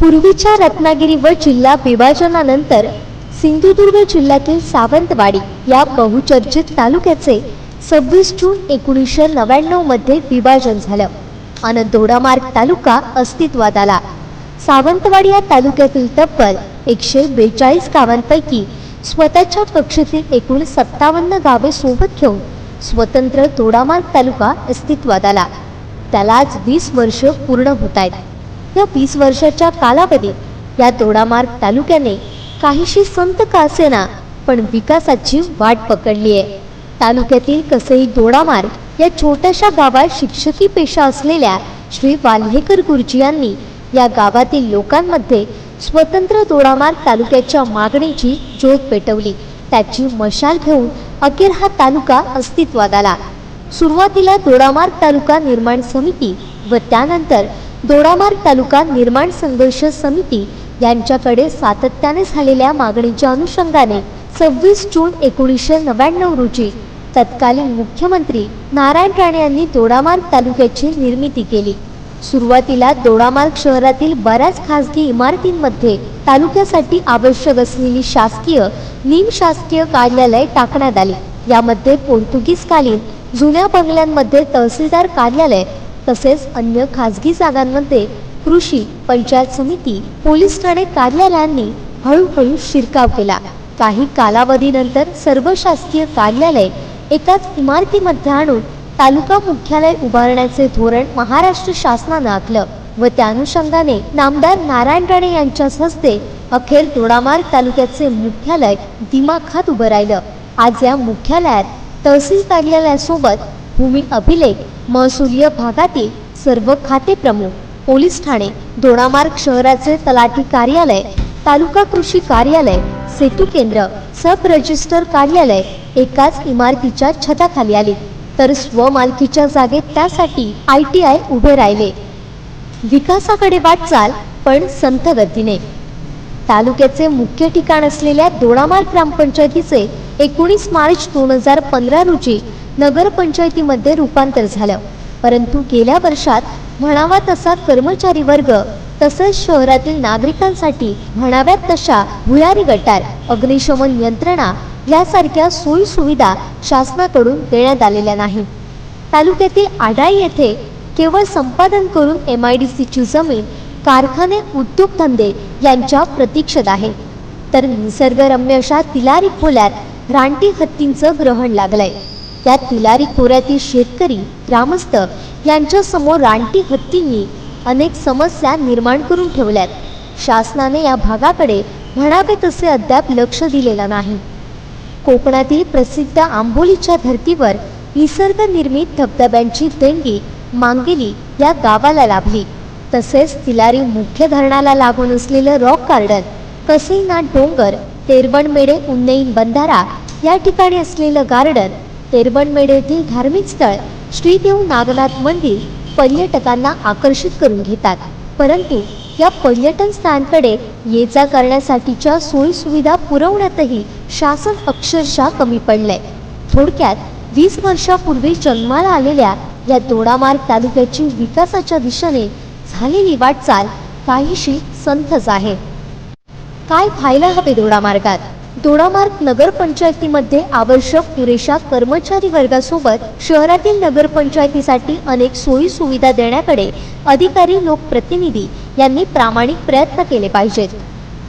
पूर्वीच्या रत्नागिरी व जिल्हा विभाजनानंतर सिंधुदुर्ग जिल्ह्यातील सावंतवाडी या बहुचर्चित तालुक्याचे सव्वीस जून एकोणीसशे नव्याण्णवमध्ये विभाजन झालं. आणि दोडामार्ग तालुका अस्तित्वात आला. सावंतवाडी या तालुक्यातील तब्बल एकशे बेचाळीस गावांपैकी स्वतःच्या कक्षेतील एकूण सत्तावन्न गावे सोबत घेऊन स्वतंत्र दोडामार्ग तालुका अस्तित्वात आला. त्याला आज वीस वर्ष पूर्ण होत आहेत. या वीस वर्षाच्या कालावधीत. या दोडामार्ग तालुक्याने काहीशी संत का असेना पण विकासाची वाट पकडली आहे तालुक्यातील कसई दोडामार्ग या छोट्याशा गावात शिक्षकी पेशा असलेल्या श्री वाल्हेकर गुरुजी यांनी या गावातील लोकांमध्ये स्वतंत्र दोडामार्ग तालुक्याच्या मागणीची ज्योत पेटवली. त्याची मशाल घेऊन अखेर हा तालुका अस्तित्वात आला. सुरुवातीला दोडामार्ग तालुका निर्माण समिती व त्यानंतर दोडामार्ग तालुका निर्माण संघर्ष समिती यांच्याकडे सातत्याने झालेल्या मागणीच्या अनुषंगाने सव्वीस जून एकोणीसशे नव्याण्णव रोजी तत्कालीन मुख्यमंत्री नारायण राणे यांनी दोडामार्ग तालुक्याची निर्मिती केली. सुरुवातीला दोडामार्ग शहरातील बऱ्याच खासगी इमारतींमध्ये तालुक्यासाठी आवश्यक असलेली शासकीय निमशासकीय कार्यालय टाकण्यात आली. यामध्ये पोर्तुगीजकालीन जुन्या बंगल्यांमध्ये तहसीलदार कार्यालय तसेच अन्य खाजगी जागांमध्ये कृषी पंचायत समिती पोलीस ठाणे कार्यालयांनी हळूहळू शिरकाव केला. काही कालावधीनंतर सर्व शासकीय कार्यालय एकाच इमारतीमध्ये आणून तालुका मुख्यालय उभारण्याचे धोरण महाराष्ट्र शासनानं आखलं व त्या अनुषंगाने नामदार नारायण राणे यांच्याच हस्ते अखेर दोडामार्ग तालुक्याचे मुख्यालय दिमाखात उभं राहिलं. आज या मुख्यालयात तहसील कार्यालयासोबत भूमी अभिलेख महसुलीय भागातील सर्व खाते प्रमुख पोलीस ठाणे दोडामार्ग शहराचे तलाठी कार्यालय तालुका कृषी कार्यालय सेतू केंद्र सब रजिस्टर कार्यालय एकाच इमारतीच्या छताखाली आले. तर स्वमालकीच्या जागेत त्यासाठी आय टी आय उभे राहिले. विकासाकडे वाटचाल पण संत गतीने. तालुक्याचे मुख्य ठिकाण असलेल्या दोडामार्ग ग्रामपंचायतीचे एकोणीस मार्च दोन हजार पंधरा रोजी नगरपंचायतीमध्ये रूपांतर झालं. परंतु गेल्या वर्षात म्हणावा तसा कर्मचारी वर्ग तसंच शहरातील नागरिकांसाठी म्हणाव्यात तशा भुयारी गटार अग्निशमन यंत्रणा यासारख्या सोयी सुविधा शासनाकडून देण्यात आलेल्या नाही. तालुक्यातील आडाई येथे केवळ संपादन करून एम आय डी सीची जमीन कारखाने उद्योगधंदे यांच्या प्रतीक्षेत आहे. तर निसर्गरम्य अशा तिलारी खोल्यात रानटी हत्तींचं ग्रहण लागलंय. त्या तिलारी खोऱ्यातील शेतकरी ग्रामस्थ यांच्यासमोर रानटी हत्तींनी अनेक समस्या निर्माण करून ठेवल्यात. शासनाने या भागाकडे म्हणावे तसे अद्याप लक्ष दिलेलं नाही. कोकणातील प्रसिद्ध आंबोलीच्या धर्तीवर निसर्गनिर्मित धबधब्यांची देणगी मांगेली या गावाला लाभली. तसेच तिलारी मुख्य धरणाला लागून असलेलं रॉक गार्डन कसेनाथ डोंगर तेरबणमेडे उन्नईन बंधारा या ठिकाणी असलेलं गार्डन तेरबणमेडे येथील धार्मिक स्थळ श्रीदेव नागनाथ मंदिर पर्यटकांना आकर्षित करून घेतात. परंतु या पर्यटन स्थळांकडे ये जा करण्यासाठीच्या सोयीसुविधा पुरवण्यातही शासन अक्षरशः कमी पडलंय. थोडक्यात वीस वर्षापूर्वी जन्माला आलेल्या या दोडामार्ग तालुक्याची विकासाच्या दिशेने झालेली वाटचाल काहीशी संथच आहे. काय व्हायला हवे दोडामार्गात? दोडामार्ग नगरपंचायतीमध्ये आवश्यक पुरेशा कर्मचारी वर्गासोबत शहरातील नगरपंचायतीसाठी अनेक सोयी सुविधा देण्याकडे अधिकारी लोकप्रतिनिधी यांनी प्रामाणिक प्रयत्न केले पाहिजेत.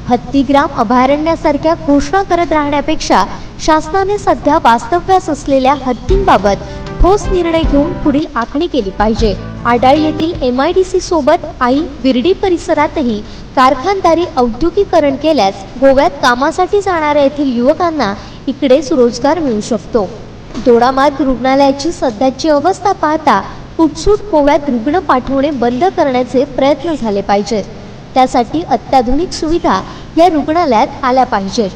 हत्तीग्राम अभयारण्यासारख्या घोषणा करत राहण्यापेक्षा शासनाने सध्या वास्तव्यास असलेल्या हत्तींबाबत ठोस निर्णय घेऊन पुढील आखणी केली पाहिजे. आडाळी येथील एम आय डी सी सोबत आई विर्डी परिसरातही कारखानदारी औद्योगिकरण केल्यास गोव्यात कामासाठी जाणाऱ्या येथील युवकांना इकडेच रोजगार मिळू शकतो. दोडामार्ग रुग्णालयाची सध्याची अवस्था पाहता कुटसूट गोव्यात रुग्ण पाठवणे बंद करण्याचे प्रयत्न झाले पाहिजेत. त्यासाठी अत्याधुनिक सुविधा या रुग्णालयात आल्या पाहिजेत.